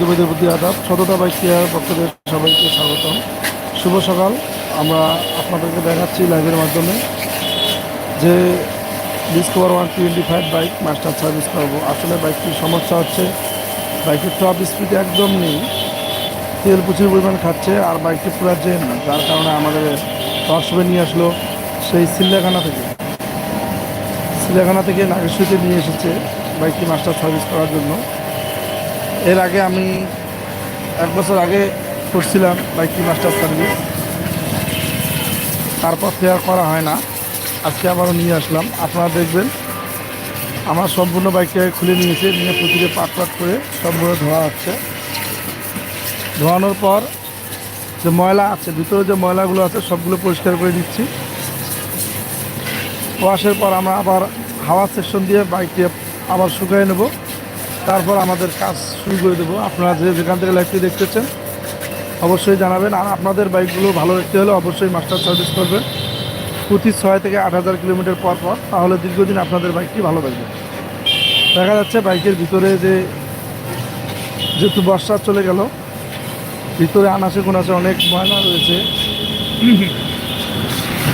বন্ধুবান্ধবের প্রতি আদাব, সততা বাইক কেয়ার সবাইকে স্বাগতম। শুভ সকাল। আমরা আপনাদেরকে দেখাচ্ছি লাইভের মাধ্যমে যে Discover one twenty five bike master service করব। আসলে বাইকটির সমস্যা হচ্ছে বাইকের টপ স্পিড একদম নেই। তেল প্রচুর পরিমাণ খাচ্ছে আর বাইকটি পুরো জেন যার কারণে আমাদের ওয়ার্কশপে নিয়ে আসলো সেই সিল্লাখানা থেকে। সিল্লাখানা থেকে নাগেশ্বরীতে নিয়ে এসেছে বাইকটি মাস্টার সার্ভিস করার জন্য। এর আগে আমি এক বছর আগে করছিলাম বাইকটি মাস্টার সার্ভিস। তারপর ফেয়ার করা হয় না। আজকে আবারও নিয়ে আসলাম। আপনারা দেখবেন, আমার সম্পূর্ণ বাইকটাকে খুলে নিয়েছে, নিয়ে প্রতিটি পাট পাট করে সবগুলো ধোয়া হচ্ছে। ধোয়ানোর পর যে ময়লা আছে, ভিতরে যে ময়লাগুলো আছে, সবগুলো পরিষ্কার করে দিচ্ছি। ওয়াশের পর আমরা আবার হাওয়া সেকশন দিয়ে বাইকটি আবার শুকিয়ে নেব। তারপর আমাদের কাজ শুরু করে দেবো। আপনারা যে যেখান থেকে লাইভটি দেখতেছেন, অবশ্যই জানাবেন। আর আপনাদের বাইকগুলো ভালো রাখতে হলে অবশ্যই মাস্টার সার্ভিস করবেন। প্রতি ছয় থেকে আট হাজার কিলোমিটার পর পর, তাহলে দীর্ঘদিন আপনাদের বাইকটি ভালো থাকবে। দেখা যাচ্ছে বাইকের ভিতরে যে যেহেতু বর্ষা চলে গেল, ভিতরে আনাচে কোনাচে অনেক ময়লা রয়েছে।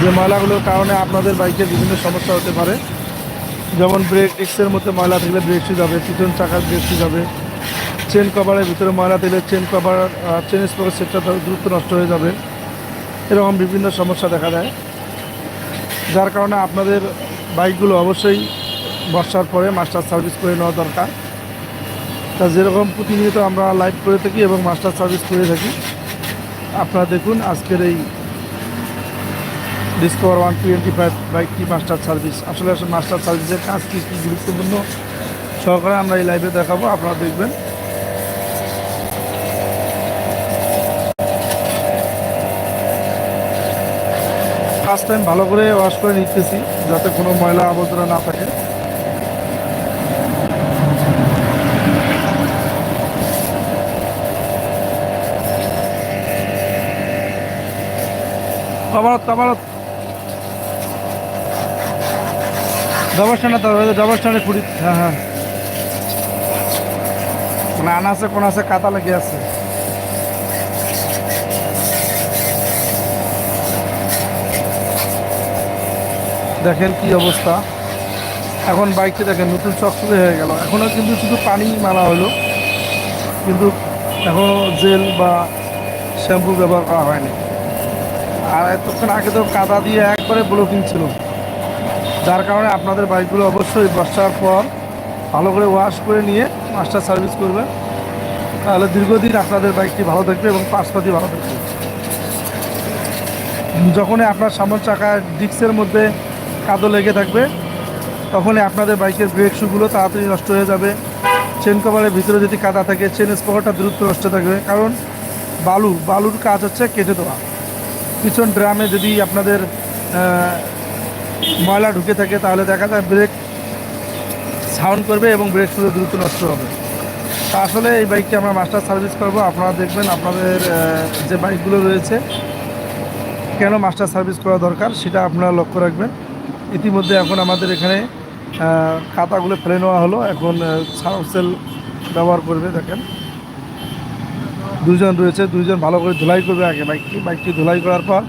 যে ময়লাগুলোর কারণে আপনাদের বাইকের বিভিন্ন সমস্যা হতে পারে। যেমন ব্রেক ডিস্কের মধ্যে ময়লা থাকলে ব্রেক শু যাবে, পিছন চাকার ব্রেক শু যাবে, চেন কভারের ভিতরে ময়লা থাকলে চেন কভার চেন স্পকের সেটটা দ্রুত নষ্ট হয়ে যাবে। এরকম বিভিন্ন সমস্যা দেখা দেয়। যার কারণে আপনাদের বাইকগুলো অবশ্যই বর্ষার পরে মাস্টার সার্ভিস করে নেওয়া দরকার। তা যেরকম প্রতিনিয়ত আমরা লাইভ করে থাকি এবং মাস্টার সার্ভিস করে থাকি, আপনারা দেখুন আজকের এই ডিসকভার ওয়ান টোয়েন্টি ফাইভ বাইকটি মাস্টার সার্ভিস আসলে আসলে মাস্টার সার্ভিসের কাজ কী কী গুরুত্বপূর্ণ, সহকারে আমরা এই লাইভে দেখাবো, আপনারা দেখবেন। ফার্স্ট টাইম ভালো করে ওয়াশ করে নিতেছি, যাতে কোনো ময়লা আবর্জনা না থাকে। আবার আবার হ্যাঁ হ্যাঁ। মানে আনাসে কোন আছে কাতা লেগে আছে। দেখেন কি অবস্থা। এখন বাইকটি দেখেন, নতুন চকচকে হয়ে গেল। এখনও কিন্তু শুধু পানি মালা হলো। কিন্তু এখনও জেল বা শ্যাম্পু ব্যবহার করা হয়নি। আর এতক্ষণ আগে তো কাদা দিয়ে একবারে ব্লকিং ছিল। যার কারণে আপনাদের বাইকগুলো অবশ্যই বর্ষার পর ভালো করে ওয়াশ করে নিয়ে মাস্টার সার্ভিস করবেন। তাহলে দীর্ঘদিন আপনাদের বাইকটি ভালো থাকবে এবং পাশপাতি ভালো থাকবে। যখনই আপনার সামন চাকা ডিস্কের মধ্যে কাদো লেগে থাকবে, তখনই আপনাদের বাইকের ব্রেক শুগুলো তাড়াতাড়ি নষ্ট হয়ে যাবে। চেন কভারের ভিতরে যদি কাদা থাকে চেন স্পকারটা দ্রুত নষ্ট থাকবে। কারণ বালু, বালুর কাজ হচ্ছে কেটে দেওয়া। পিছন ড্রামে যদি আপনাদের ময়লা ঢুকে থাকে, তাহলে দেখা যায় ব্রেক সাউন্ড করবে এবং ব্রেক শুধু দ্রুত নষ্ট হবে। তা আসলে এই বাইকটি আমরা মাস্টার সার্ভিস করব। আপনারা দেখবেন আপনাদের যে বাইকগুলো রয়েছে, কেন মাস্টার সার্ভিস করা দরকার সেটা আপনারা লক্ষ্য রাখবেন। ইতিমধ্যে এখন আমাদের এখানে খাতাগুলো ফেলে নেওয়া হলো। এখন সার্ভসেল ব্যবহার করবে, দেখেন। দুজন রয়েছে, দুজন ভালো করে ধুলাই করবে আগে বাইকটি বাইকটি ধুলাই করার পর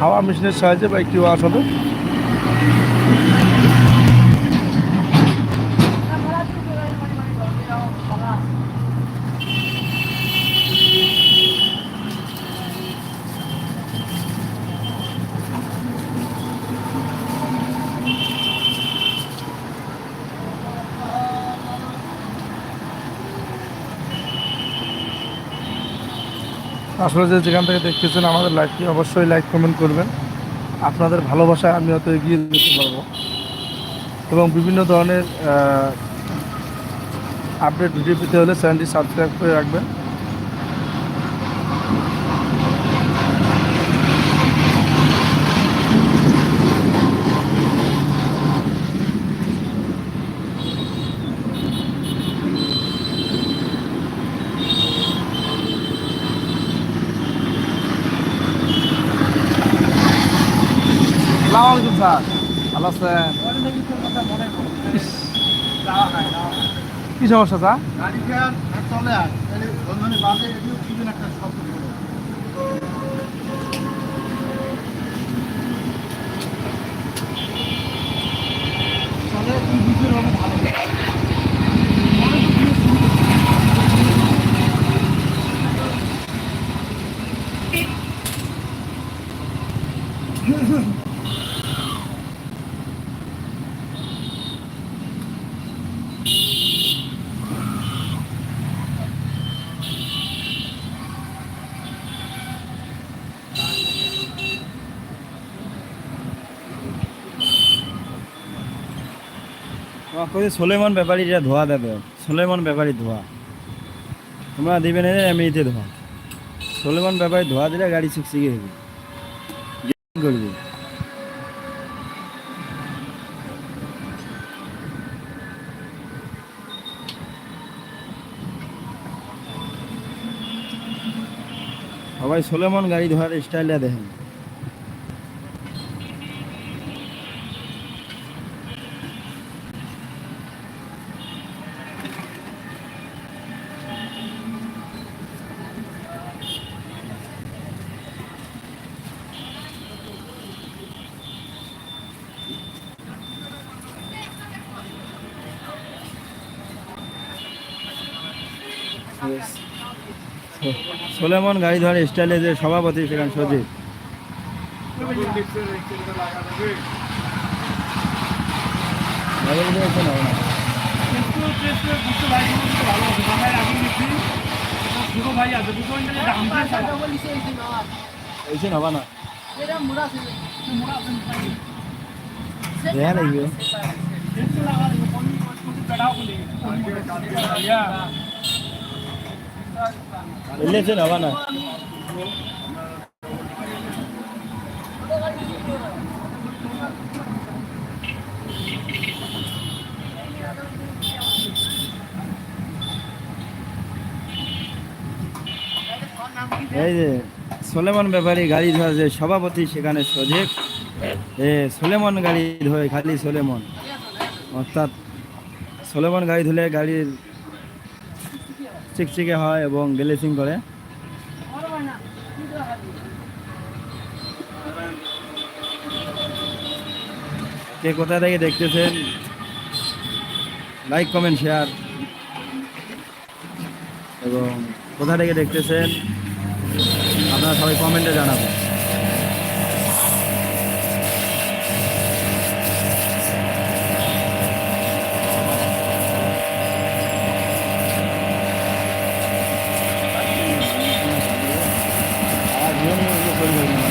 হাওয়া মেশিনের সাহায্যে বাইকটি ওয়াশ হবে। আসলে যে যেখান থেকে দেখতেছেন আমাদের লাইভটি অবশ্যই লাইক কমেন্ট করবেন। আপনাদের ভালোবাসায় আমি হয়তো এগিয়ে যেতে পারব। এবং বিভিন্ন ধরনের আপডেট ভিডিও পেতে হলে চ্যানেলটি সাবস্ক্রাইব করে রাখবেন। স্যার ভালো আছেন? কি সমস্যা স্যার বন্ধনে বাজে এদিও কি যেন একটা শব্দ হলো। তাহলে তুই বুঝতে পারব ভালো। মনে তো দিয়ে শুরু করছি। তোমাকে কইছে সোলেমন ব্যাপারীরা ধোয়া দেবে? সোলেমন ব্যাপারী ধোয়া। তোমরা দিবে না এমনিতে ধোয়া। সোলেমন ব্যাপারী ধোয়া দিলে গাড়ি শিখে হবে করবি? সবাই সোলেমন গাড়ি ধোয়ার স্টাইলটা দেখেন সোলেমন গাড়ি ধোয়ার স্টাইলে যে সভাপতি সেখানে সজিব গাড়ি ধোয়া এখানে হবে না। কিন্তু টেস্টে দুটো ভাই কিন্তু ভালো আছে বাংলায় আগে নিচ্ছি ছোট ভাই আছে দুটো মিলে দাম দিয়ে চালা। এইখানে হবে না মোড়া আছে নাকি? লাগবে এই যে সোলেমন ব্যাপারী গাড়ি ধোয়া যে সভাপতি সেখানে সজেব। এ, সোলেমন গাড়ি ধোয়, খালি সোলেমন। অর্থাৎ সোলেমন গাড়ি ধুলে গাড়ির চিকচিকে হয় এবং গ্লেসিং করে। কে কোথা থেকে দেখতেছেন? লাইক কমেন্ট শেয়ার এবং কোথা থেকে দেখতেছেন? আপনারা সবাই কমেন্টে জানাবেন আর নিয়ম নিয়ম করে করবেন না।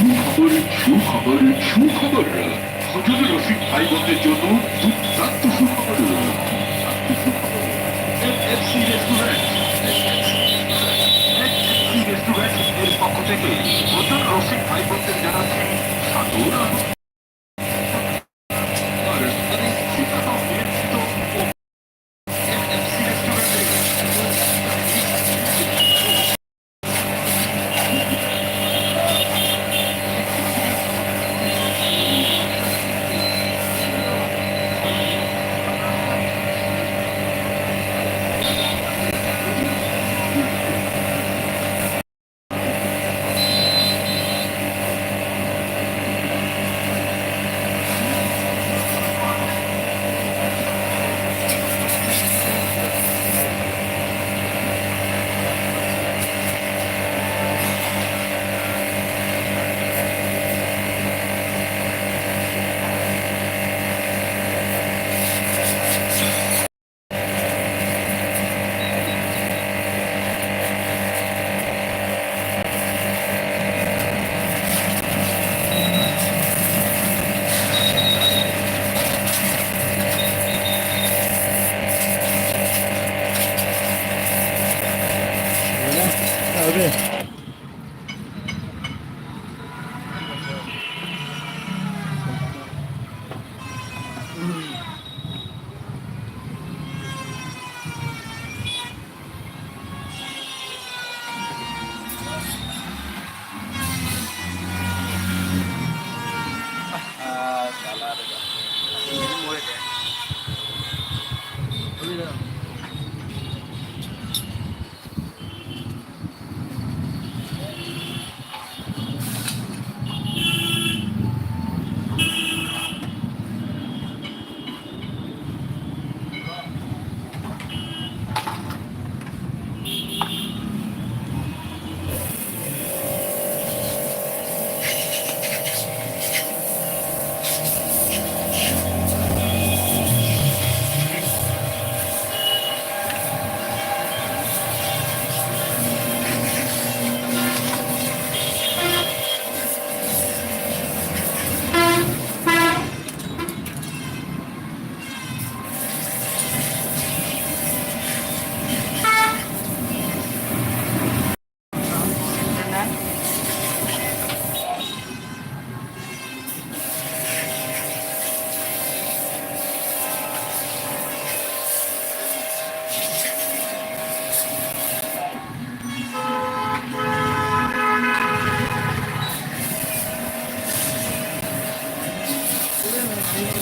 সুখবর সুখবর সুখবর হজুর রসিক ভাই বোনদের জন্য দুর্দান্ত সুখবর। এফএফসি রেস্টুরেন্ট এফএফসি রেস্টুরেন্টের পক্ষ থেকে হজুর রসিক ভাই বোনদের জানাচ্ছি সাদর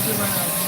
de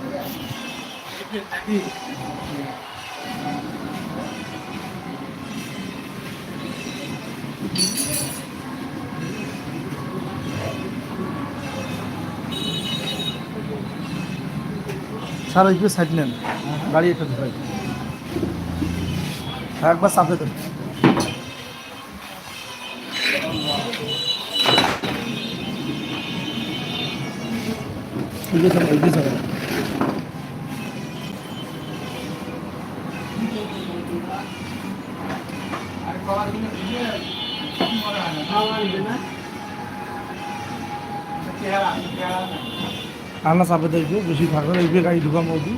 স্যার একটু সাইড নেন। গাড়ি একটু ধরে। একবার চাপে দেন এগিয়ে চলো আনা চাপে দেখবে বেশি থাকলে এই গাড়ি ঢুকাম অবধি